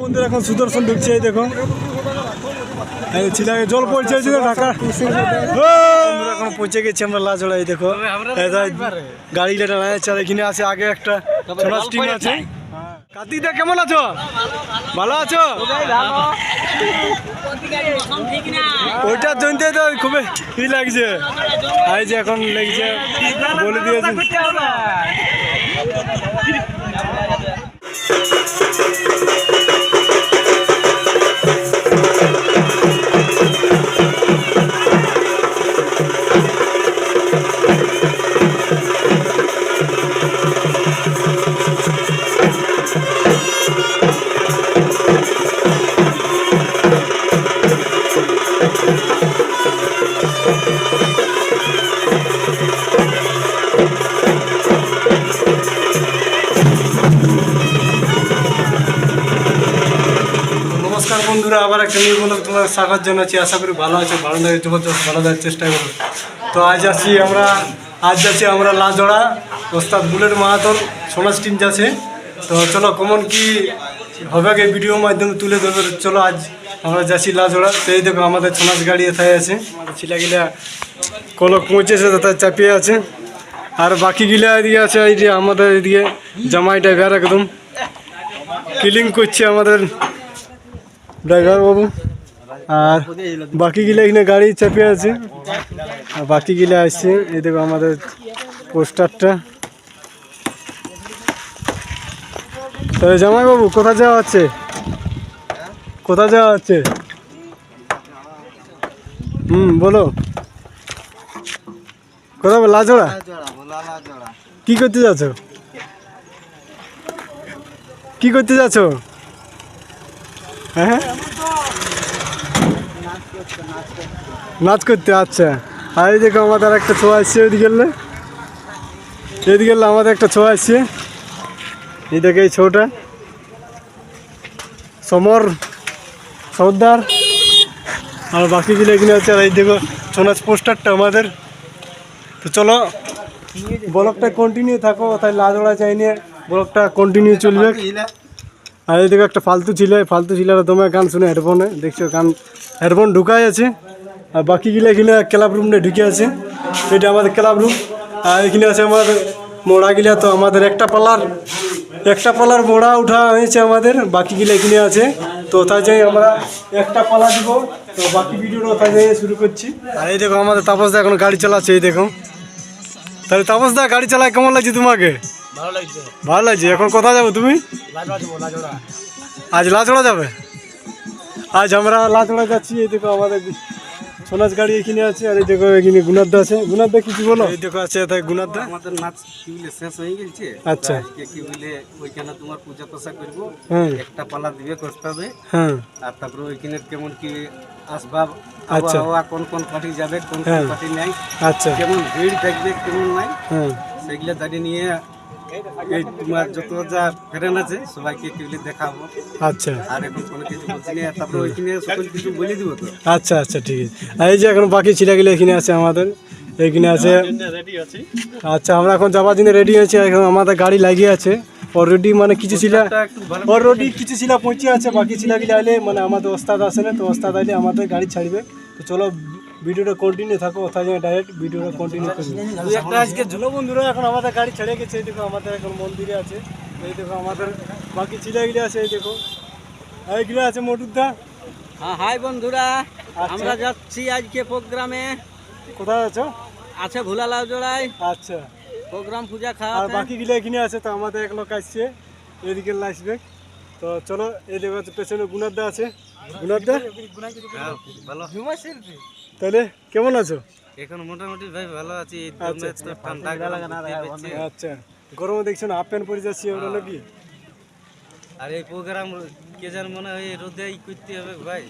মন্দির এখন সুদর্শন ঢুকছে এই দেখো। ছিলাকে জল পড়ছে ঢাকা। এখন পৌঁছে গেছি আমরা লাজড়া এই দেখো। এই দেখ, গাড়ি লেটা আছে আর এখানে আছে আগে একটা ছোলা স্টিম আছে। কার্তিক দা কেমন আছো? ভালো আছো? ওইটার জন্য তো খুবই ই লাগছে। এই যে এখন লেগেছে বলে দিয়েছি বন্ধুরা, আবার একটা নিউ বলে তোমার স্বাগত জানাচ্ছি। আশা করি ভালো আছে, ভালো লাগে জবরদস্ত ভালো দেওয়ার চেষ্টা করব তো আজ আছি আমরা, আজ যাচ্ছি আমরা লাজড়া ওস্তাদ বুলেট মাহাতর সোনাস টিম যাচ্ছে। তো চলো, কমন কি হবে এই ভিডিওর মাধ্যমে তুলে ধরবে চলো আজ আমরা যাচ্ছি লাজড়া তো এই দেখো আমাদের সোনাস গাড়ি এথায় আছে। ছিলাগিলা কলক পৌঁছেছে, তাতে চাপিয়ে আছে। আর বাকি গিলা এদিকে আছে, এই যে আমাদের এদিকে জামাই ড্রাইভার একদম। কিলিং করছে আমাদের ড্রাইভার বাবু, আর বাকি গিলা এখানে গাড়ি চাপিয়ে আছে। আর বাকি গিলা আসছে, এই দেখো আমাদের পোস্টারটা। তাহলে জামাই বাবু কোথা যাওয়া হচ্ছে? কোথা যাওয়া হচ্ছে? হুম, বলো। কোথা লাজোড়া? কি করতে যাচ্ছ? কি করতে যাচ্ছ? হ্যাঁ? নাচ করতে আচ্ছা। আর এই দেখো আমাদের একটা ছোঁয়া আসছে ওইদিকে গেলে। এদিকে গেলে আমাদের একটা ছোঁয়া আসছে দেখে এই ছোটা সমর, সর্দার। আর বাকিগুলো এখানে আছে। আর এই দেখো সোনাজ পোস্টারটা আমাদের। তো চলো, ব্লগটা কন্টিনিউ থাকো। তাই লাজোড়া চাই নিয়ে ব্লগটা কন্টিনিউ চলবে। আর এদিকে একটা ফালতু ছিল, ফালতু ছিলারা তোমার গান শুনে হেডফোনে, দেখছ গান, হেডফোন ঢুকাই আছে, আর বাকিগুলো এখানে ক্লাব রুমে ঢুকে আছে। এটা আমাদের ক্লাব রুম, আর এখানে আছে আমাদের মোড়াগুলা, তো আমাদের একটা পালার একটা পালার মোড়া উঠা হয়েছে আমাদের, বাকিগুলো এখানে আছে। তো তাই যাই আমরা একটা পালা দিব, তো বাকি ভিডিওটা তাই যাই শুরু করছি। আর এই দেখো আমাদের তাপস দা এখন গাড়ি চালাচ্ছে, এই দেখো। তাহলে তাপস দা গাড়ি চালায় কেমন লাগছে তোমাকে? ভালো লাগছে। ভালো লাগছে। এখন কোথায় যাব তুমি? আজ লাচড়া যাবে? আজ আমরা লাচড়া যাচ্ছি এই দেখো আমাদের সোনাজ গাড়ি এখানে আছে আর এই দেখো এখানে গুনাদ্দা আছে। গুনাদ্দা কিছু বলো? এই দেখো আছে তাই গুনাদ্দা আমাদের নাচ কি বলে শেষ হয়ে গেছে। আচ্ছা। আজকে কি বলে ওইখানে তোমার পূজা তোষা করব। হ্যাঁ। একটা পালা দিবে কস্তাবে হ্যাঁ। আর তারপরে ওইখানে কেমন কি আসবাব আচ্ছা। আবহাওয়া কোন কোন পার্টি যাবে কোন কোন হ্যাঁ। পার্টি নাই। আচ্ছা। কেমন ভিড় থাকবে কেমন নাই। হ্যাঁ। সেগুলো দাঁড়িয়ে নিয়ে এই তোমার যত যা ফ্রেন্ড আছে সবাইকে কি দেখাবো। আচ্ছা। আর এখন কোনো কিছু বলছি না তারপরে ওইখানে সকল কিছু বলে দিব তো। আচ্ছা আচ্ছা ঠিক আছে। আর এই যে এখন বাকি ছিলাগুলো এখানে আছে আমাদের এখানে আছে আচ্ছা আমরা এখন যাবার জন্য রেডি আছি এখন আমাদের গাড়ি লাগিয়ে আছে। অলরেডি মানে কিছু একটু অলরেডি কিছু ছিল পৌঁছে আছে বাকি ছিলাগুলো আইলে মানে আমাদের ওস্তাদ আসে না তো ওস্তাদ আইলে আমাদের গাড়ি ছাড়বে। তো চলো ভিডিওটা কন্টিনিউ থাকো ওথায় যাই ডাইরেক্ট ভিডিওটা কন্টিনিউ করি। দুই একটা আজকে ঝুলো বন্ধুরা এখন আমাদের গাড়ি ছেড়ে গেছে এই দেখো আমাদের এখন মন্দিরে আছে এই দেখো আমাদের বাকি ছিলাগুলো আছে এই দেখো। এইগুলো আছে মটুরদা হ্যাঁ হাই বন্ধুরা আচ্ছা। আমরা যাচ্ছি আজকে প্রোগ্রামে। কোথায় আছো? আছে ভুলালাও জোড়ায়। আচ্ছা। প্রোগ্রাম পূজা খাওয়া আর খাওয়া বাকিগুলো এখানে আছে তো আমাদের এক লোক আসছে এদিকে আসবে তো চলো এই দেখো পেছনে গুনারদা আছে। গুনারদা হ্যাঁ, ভালো। তাহলে কেমন আছো? এখন মোটামুটি ভাই ভালো আছি আচ্ছা, ঠান্ডা গরম আচ্ছা গরমে দেখছ না হাফ প্যান্ট পরে যাচ্ছি ওটা নাকি? আর এই প্রোগ্রাম কে যেন মনে হয় রোদে করতে হবে ভাই।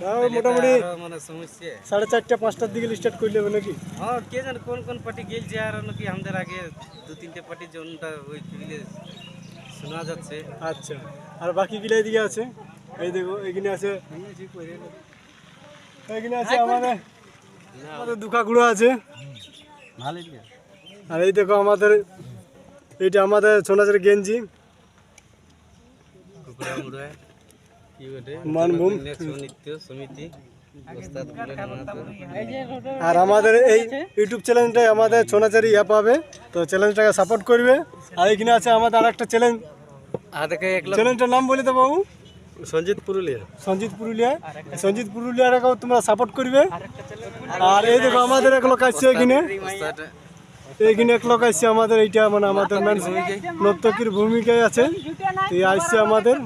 তাও মোটামুটি মানে সমস্যা। সাড়ে চারটা পাঁচটার দিকে স্টার্ট করলে হবে নাকি? হ্যাঁ কে জানে কোন কোন পার্টি গেলছে আর নাকি আমাদের আগে দু তিনটে ওই শোনা যাচ্ছে। আচ্ছা আর বাকিগুলো এদিকে আছে? এই দেখো এখানে আছে এখানে আছে আমাদের আমাদের দুখাগুলো আছে। আর এই দেখো আমাদের এইটা আমাদের সোনাচের গেঞ্জি। মানভূম সমিতি আর আমাদের এই ইউটিউব চ্যানেলটাই আমাদের সোনাচারি অ্যাপ পাবে। তো চ্যানেলটাকে সাপোর্ট করবে। আর এখানে আছে আমাদের আর একটা চ্যানেল চ্যানেলটার নাম বলে তো বাবু। সঞ্জিত পুরুলিয়া। সঞ্জিত পুরুলিয়া। সঞ্জিত পুরুলিয়াটাকেও তোমরা সাপোর্ট করবে। আর এই দেখো আমাদের এক লোক আসছে এখানে। এইখানে এক লোক আসছে আমাদের এইটা মানে আমাদের নর্তকীর ভূমিকায় আছে। এই আসছে আমাদের।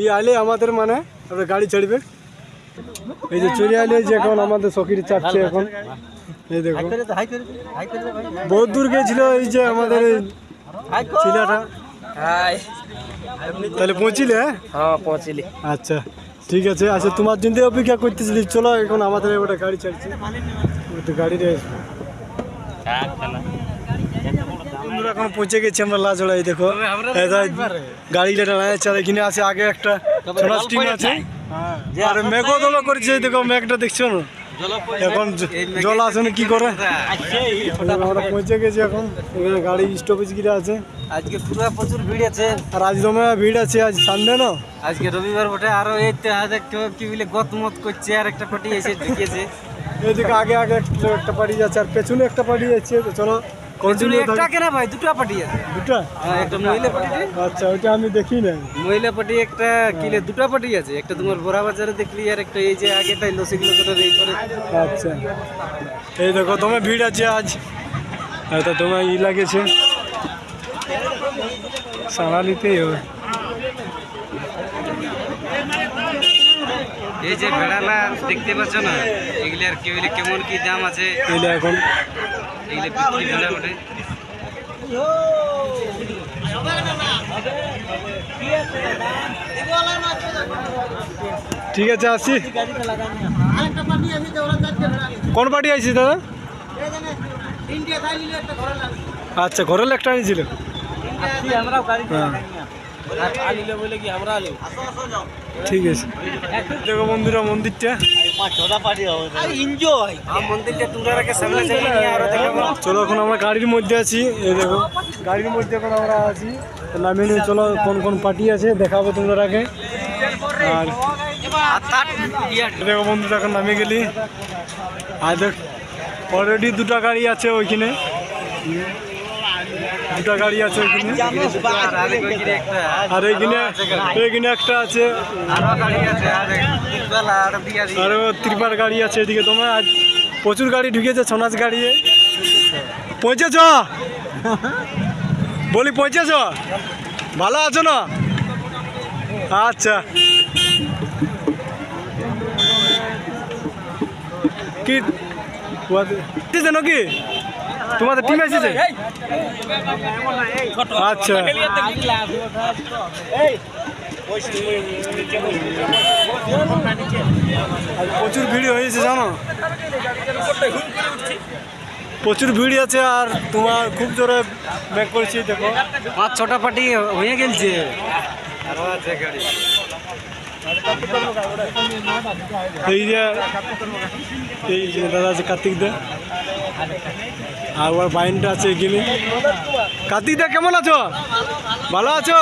এই আলে আমাদের মানে আমরা গাড়ি ছাড়বে। এই যে চলে আলে যে এখন আমাদের সখীর চাপছে এখন। এই দেখো। হাই করে দে, হাই করে দে ভাই বহুত দূর গেছিল এই যে আমাদের এই ছেলেটা হাই। তাহলে পৌঁছিলে হ্যাঁ? হ্যাঁ পৌঁছিলি। আচ্ছা ঠিক আছে। আচ্ছা তোমার জন্য অপেক্ষা করতেছিলি। চলো এখন আমাদের ওটা গাড়ি ছাড়ছে। গাড়িতে আসব। বন্ধুরা এখন পৌঁছে গেছি আমরা লাজড়াই দেখো। এটা গাড়িটা দাঁড়ায় চার এখানে আছে আগে একটা স্টিম আছে। আর মেঘও দমা করেছে এই দেখো মেঘটা দেখছ না? এখন জল আছে না কি করে? আমরা পৌঁছে গেছি এখন। এখানে গাড়ি স্টপেজ গিরে আছে। আজকে পুরো প্রচুর ভিড় আছে। আর আজ দমে ভিড় আছে আজ সানডে না? আজকে রবিবার বটে। আরও এই তো আজ একটা কি বলে গতমত করছে আর একটা পার্টি এসে ঢুকেছে। এদিকে আগে আগে একটা একটা পার্টি যাচ্ছে আর পেছনে একটা পার্টি যাচ্ছে তো চলো। একটা কেনা ভাই দুটো পার্টি আছে। দুটো? হ্যাঁ, একটা মহিলা পার্টি আচ্ছা আমি দেখি না মহিলা একটা কিলে দুটো আছে। একটা তোমার বড়া বাজারে দেখলি আর একটা এই যে আগেটাই লসিগুলো করে এই করে। আচ্ছা। এই দেখো তোমার ভিড় আছে আজ। তোমার ই লাগেছে। সারালিতেই হবে। এই যে ভেড়ালা দেখতে পাচ্ছ না এগুলি আর কি বলে কেমন কি দাম আছে? এখন এগুলি বিক্রি ভেড়া বটে। ঠিক আছে আসছি কোন পার্টি আইছি দাদা? আচ্ছা ঘরের একটা আনিছিল হ্যাঁ। আলিলে বলে কি আমরা আলি? ঠিক আছে। দেখো বন্ধুরা মন্দিরটা। দেখাবো চলো এখন আমরা গাড়ির মধ্যে আছি। এই দেখো গাড়ির মধ্যে এখন আমরা আছি। নামিয়ে নিয়ে চলো কোন কোন পার্টি আছে দেখাবো তোমরা আগে। আর দেখো বন্ধুরা এখন নামিয়ে গেলি। আর দেখ অলরেডি দুটা গাড়ি আছে ওইখানে। দুটো গাড়ি আছে আর এইখানে এইখানে একটা আছে। আরও আরও ত্রিপার গাড়ি আছে এদিকে। তোমার আজ প্রচুর গাড়ি ঢুকেছে ছনাচ গাড়ি পৌঁছেছ? বলি পৌঁছেছ? ভালো আছো না? আচ্ছা। কি? নাকি তোমাদের টিম এসেছে আচ্ছা প্রচুর ভিড় হয়েছে জানো প্রচুর ভিড় আছে আর তোমার খুব জোরে ব্যাক করেছি দেখো পাঁচ ছটা পার্টি হয়ে গেছে এই যে এই যে দাদা আছে কার্তিক দা আর ওর বাইনটা আছে এখানে। কার্তিক দা, কেমন আছো? ভালো আছো?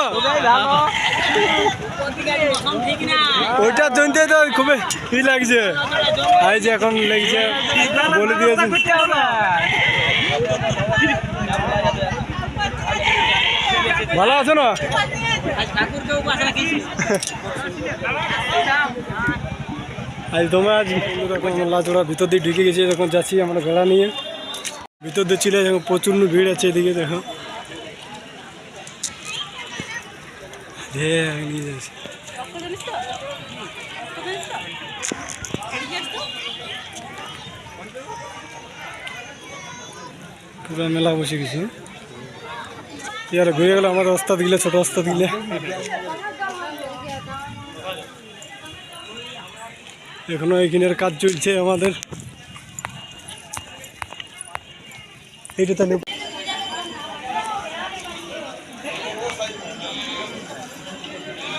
ওইটার জন্যই তো খুবই ই লাগছে। এই যে এখন লেগেছে, বলে দিয়েছি। ভালো আছো না? আজ তোমার লাচড়া ভিতর দিয়ে ঢুকে গেছে যখন যাচ্ছি আমরা ঘোড়া নিয়ে। ভিতর দিয়ে ছিল এখন প্রচুর ভিড় আছে এদিকে দেখো। ধে নিয়ে যাচ্ছি। পুরো মেলা বসে গেছে। ইয়ার ঘুরে গেল আমাদের ওস্তাদ গিলে, ছোট ওস্তাদ গিলে। এখনও এইখানের কাজ চলছে আমাদের। এইটা তাহলে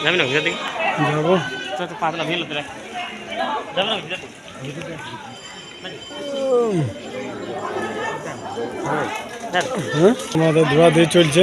যাবি না ভিতর দিকে? যাব। তো তো পাতলা ভিড় তোরা যাবি না ভিতর হ্যাঁ? ধোয়া ধুয়ে চলছে।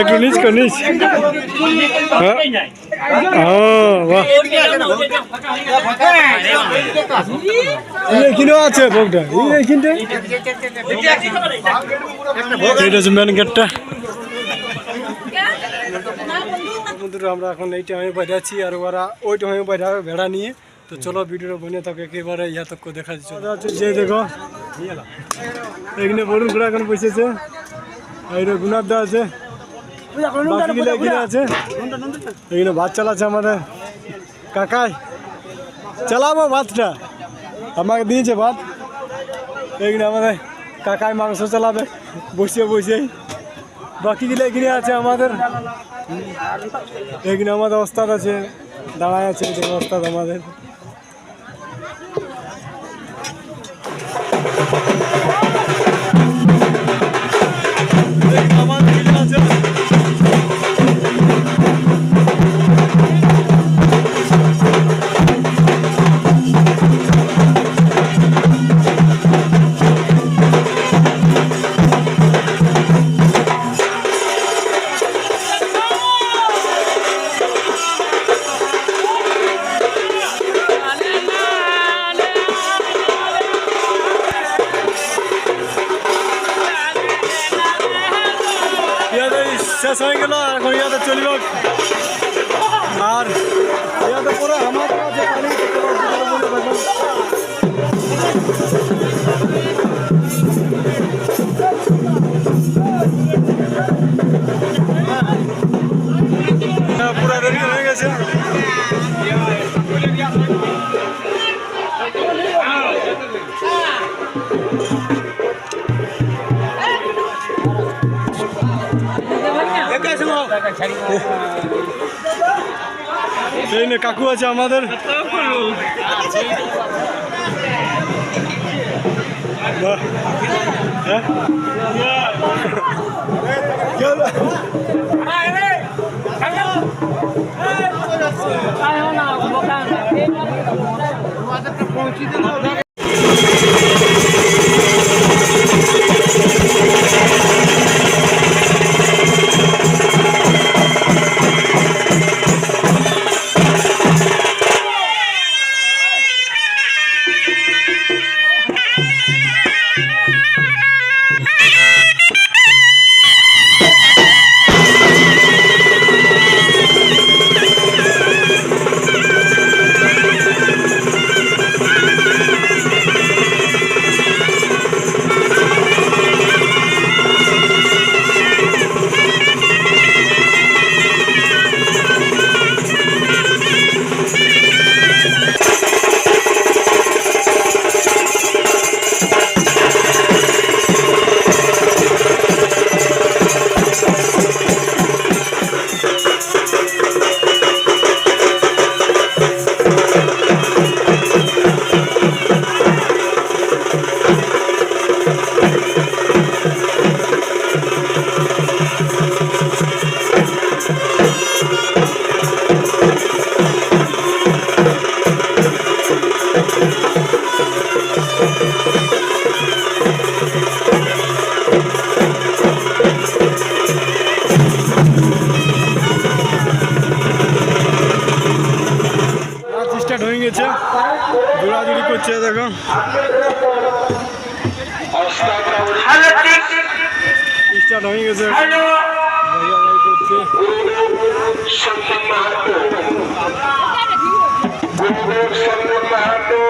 একটু নিচ কর, নিচ। হ্যাঁ। আছে ভোগটা? এই এইখানটা এটা হচ্ছে মেন গেটটা বন্ধুরা, আমরা এখন এই টাইমে বেড়াচ্ছি আর ওরা ওই টাইমে বেড়াবে ভেড়া নিয়ে। তো চলো ভিডিওটা বনে থাকে, একেবারে ইয়া তক দেখা যাচ্ছে যে দেখো। এখানে বরুণ ঘোড়া এখন বসেছে। এই গুনার দা আছে। বাকিগুলো এখানে আছে। এখানে ভাত চালাচ্ছে আমাদের। কাকাই চালাবো ভাতটা। আমাকে দিয়েছে ভাত। এখানে আমাদের কাকাই মাংস চালাবে। বসে বসে বাকিগুলো এখানে আছে আমাদের। এখানে আমাদের ওস্তাদ আছে। দাঁড়ায় আছে ওস্তাদ আমাদের। শেষ হয়ে গেল আর এখন ইয়াতে চলিব আর ইয়াতে পুরো আমার কাছে পানি এই নে কাকু আছে আমাদের বাহ। হচ্ছে দেখো স্টার্ট হয়ে গেছে। গুরুদেব সন্তান মাহাতো